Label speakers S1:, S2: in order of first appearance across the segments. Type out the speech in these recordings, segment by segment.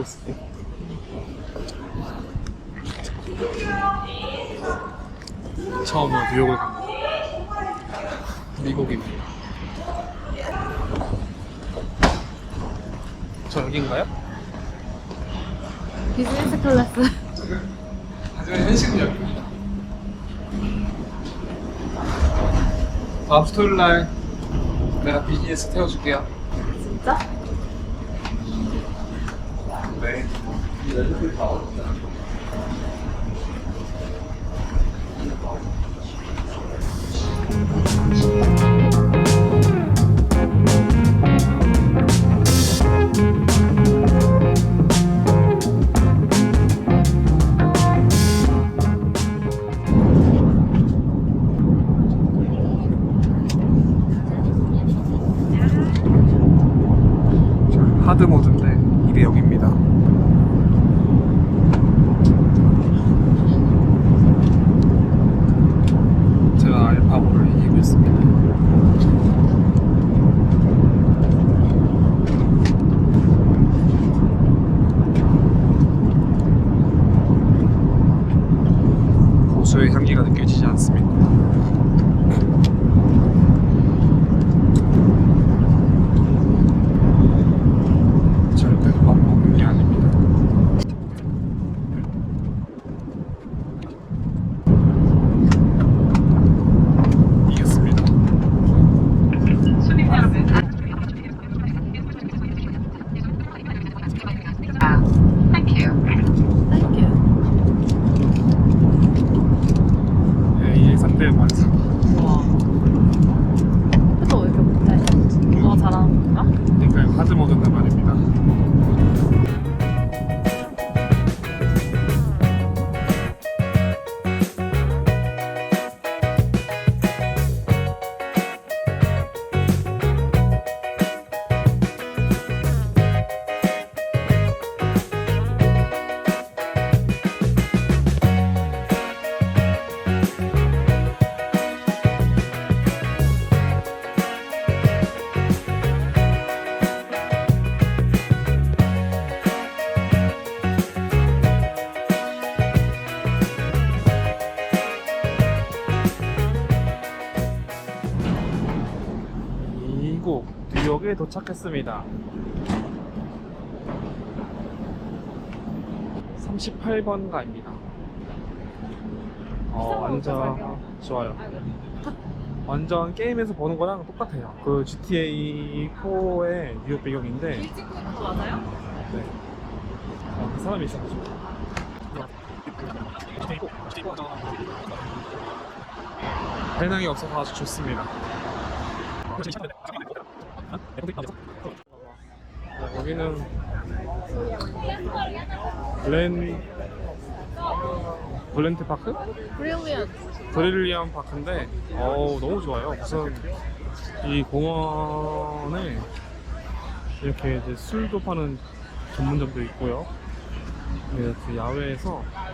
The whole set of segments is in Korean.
S1: 기다리고 있을게. 처음으로 뉴욕을 갑니다. 미국입니다. 저 여긴가요?
S2: 비즈니스 클래스.
S1: 하지만 현실은 여기입니다. 다음 주 토요일 날 내가 비즈니스 태워줄게요.
S2: 진짜?
S1: 네. 하드 모드인데 이게 여기입니다. 제가 알파고를 이기고 있습니다. 고수의 향기가 느껴지지 않습니다. 절대 밥 먹는 게 아닙니다. 이겼습니다.
S3: Thank you.
S2: 땡큐.
S1: 네, 이 3대 완승.
S2: 우와. 그래서 왜 이렇게 못해? 너가 잘하는 건가?
S1: 그러니까 하드 모드는 말입니다. 뉴욕에 도착했습니다. 38번가입니다. 어, 완전 좋아요. 완전 게임에서 보는 거랑 똑같아요. 그 GTA 4의 뉴욕 배경인데,
S2: 찍고 거 맞아요?
S1: 네. 어, 그 사람이 있어가지고. 배낭이 없어서 아주 좋습니다. 네, 여기는 블렌 블렌트 파크?
S2: 브릴리언.
S1: 브릴리언 파크인데 어우 너무 좋아요. 우선 이 공원에 이렇게 이제 술도 파는 전문점도 있고요. 네, 그 야외에서 아,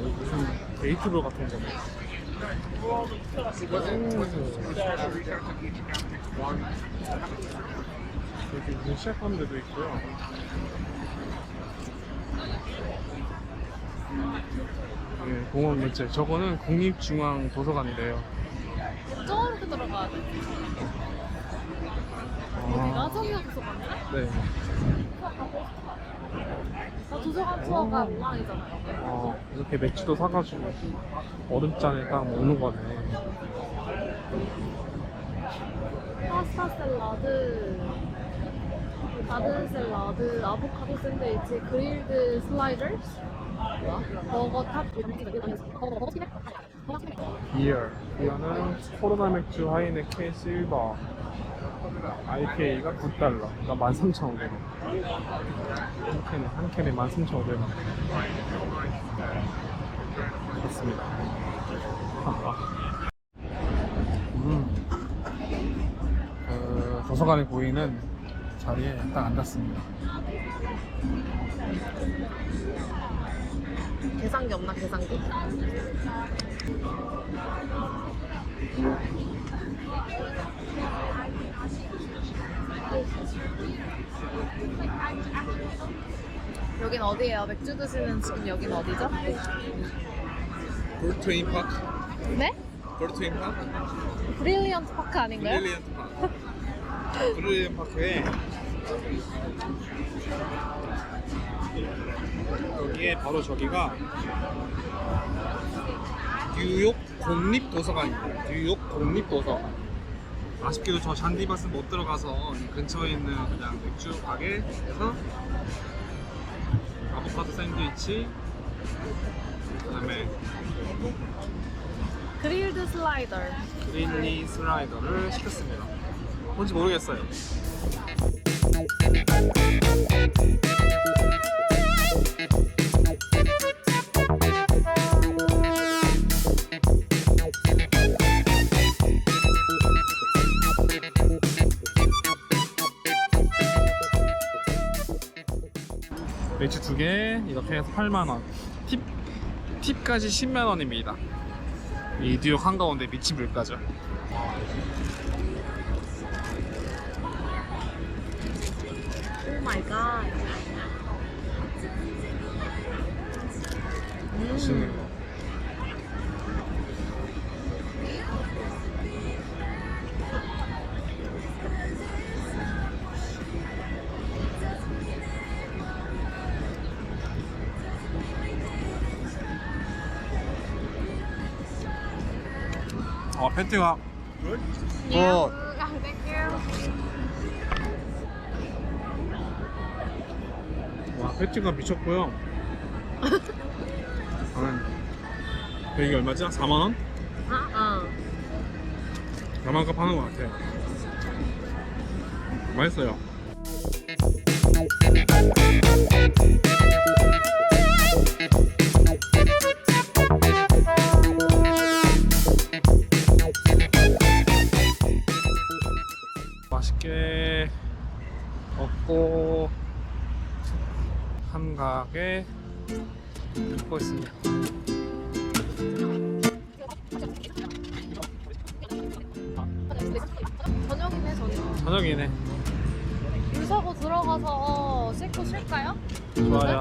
S1: 무슨 데이트로 같은 거 무슨 시작하는 데도 있고요. 예, 공원 전체. 저거는 국립중앙도서관이래요.
S2: 저렇게 들어가야 돼.
S1: 아,
S2: 저기가 도서관이야?
S1: 네.
S2: 나 도서관 투어가 로망이잖아요.
S1: 어, 이렇게 맥주도 사가지고 얼음잔에 딱 먹는 거네.
S2: 파스타 샐러드, 가든 샐러드, 아보카도 샌드위치, 그릴드 슬라이더스, 뭐야? 버거 탑, 버거 튀김.
S1: 비어. 비어는 코로나 맥주 하이네켄 실버. IPA가 9달러. 그러니까 13,500원. 한 캔에, 한 캔에 13,500원. 좋습니다. 음. 그 도서관에 보이는 자리에 딱 앉았습니다.
S2: 계산기 없나 계산기? 여긴 어디예요? 맥주 드시는 지금 여긴 어디죠?
S1: 볼트윈 파크.
S2: 네?
S1: 볼트윈 파크.
S2: 브릴리언트 파크 아닌가요?
S1: 브릴리언트 파크. 브릴리언트 파크에 여기에 바로 저기가 뉴욕 국립도서관입니다. 뉴욕 국립도서관. 아쉽게도 저 잔디밭은 못 들어가서 이 근처에 있는 그냥 맥주 가게에서 아보카도 샌드위치 그다음에
S2: 그릴드 슬라이더.
S1: 그릴리 슬라이더를 시켰습니다. 뭔지 모르겠어요. 이렇게 해서 8만 원. 팁 팁까지 10만 원입니다. 이 뉴욕 한가운데 미친 물가죠.
S2: 오 마이 갓.
S1: 맛있는 거. 어, 팬티가
S2: 땡큐.
S1: 와, 팬티가 미쳤고요. 아, 이게 얼마지? 4만 원?
S2: 아, 어.
S1: 4만 원값 하는 것 같아요. 맛있어요. 먹고 한가하게 먹고 있습니다.
S2: 저녁이네, 저녁.
S1: 저녁이네.
S2: 줄 서고 들어가서 씻고 쉴까요?
S1: 좋아요.